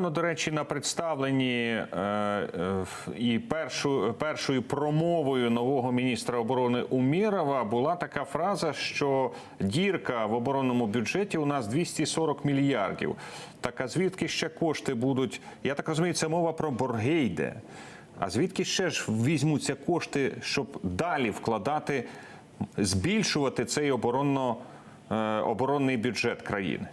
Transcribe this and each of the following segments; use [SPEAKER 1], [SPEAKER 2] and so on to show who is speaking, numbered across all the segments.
[SPEAKER 1] Ну, до речі, на представленні е, е, і першу, першою промовою нового міністра оборони Умєрова була така фраза, що дірка в оборонному бюджеті у нас 240 мільярдів. Так а звідки ще кошти будуть? Я так розумію, це мова про борги йде. А звідки ще ж візьмуться кошти, щоб далі вкладати, збільшувати цей оборонно, е, оборонний бюджет країни?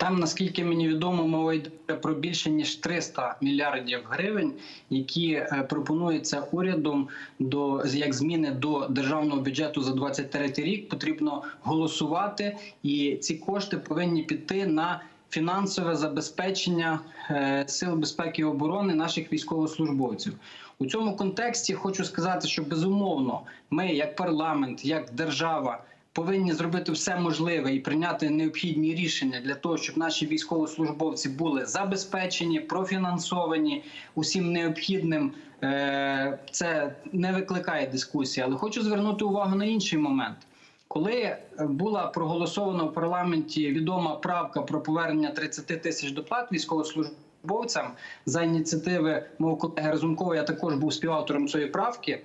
[SPEAKER 2] Там, наскільки мені відомо, мова йде про більше ніж 300 мільярдів гривень, які е, пропонуються урядом до як зміни до державного бюджету за 23 рік. Потрібно голосувати, і ці кошти повинні піти на фінансове забезпечення е, сил безпеки і оборони наших військовослужбовців. У цьому контексті хочу сказати, що безумовно ми, як парламент, як держава повинні зробити все можливе і прийняти необхідні рішення для того, щоб наші військовослужбовці були забезпечені, профінансовані усім необхідним. Е, Це не викликає дискусії, але хочу звернути увагу на інший момент. Коли була проголосована в парламенті відома правка про повернення 30 тисяч доплат військовослужбовцям за ініціативи мого колеги Разумкова, я також був співавтором цієї правки.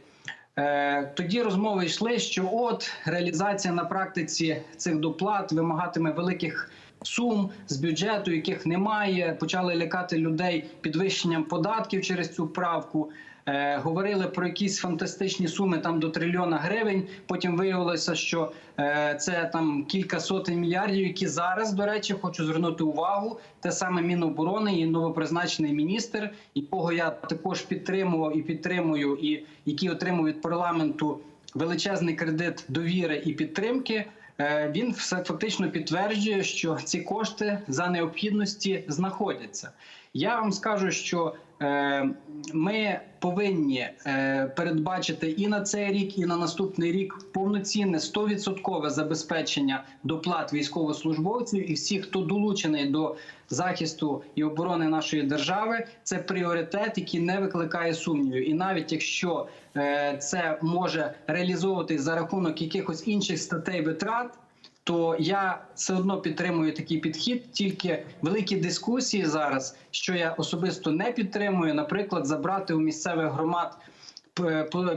[SPEAKER 2] Е, Тоді розмови йшли, що от реалізація на практиці цих доплат вимагатиме великих сум з бюджету, яких немає. Почали лякати людей підвищенням податків через цю правку. Е, говорили про якісь фантастичні суми там до трильйона гривень. Потім виявилося, що е, це там кілька сотень мільярдів, які зараз, до речі, хочу звернути увагу. Те саме Міноборони і новопризначений міністр, якого я також підтримував і підтримую, і який отримав від парламенту величезний кредит довіри і підтримки. Е, Він все фактично підтверджує, що ці кошти за необхідності знаходяться. Я вам скажу, що е, ми повинні е, передбачити і на цей рік, і на наступний рік повноцінне 100% забезпечення доплат військовослужбовців і всіх, хто долучений до захисту і оборони нашої держави. Це пріоритет, який не викликає сумнівів. І навіть якщо е, це може реалізовуватись за рахунок якихось інших статей витрат то я все одно підтримую такий підхід. Тільки великі дискусії зараз, що я особисто не підтримую, наприклад, забрати у місцевих громад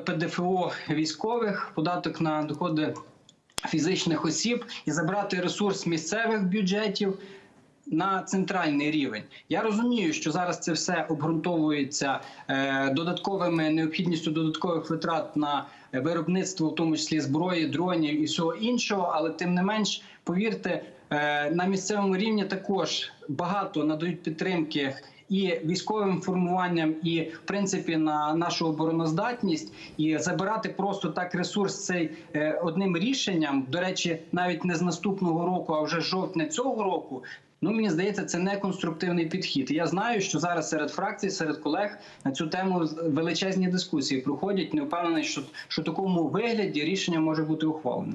[SPEAKER 2] ПДФО військових, податок на доходи фізичних осіб і забрати ресурс місцевих бюджетів. На центральний рівень я розумію, що зараз це все обґрунтовується е, додатковими необхідністю додаткових витрат на виробництво, в тому числі зброї, дронів і всього іншого. Але тим не менш, повірте, е, на місцевому рівні також багато надають підтримки і військовим формуванням, і в принципі на нашу обороноздатність, і забирати просто так ресурс цей е, одним рішенням. До речі, навіть не з наступного року, а вже жовтня цього року. Ну, мені здається, це не конструктивний підхід. Я знаю, що зараз серед фракцій, серед колег на цю тему величезні дискусії проходять. Не впевнений, що, що в такому вигляді рішення може бути ухвалене.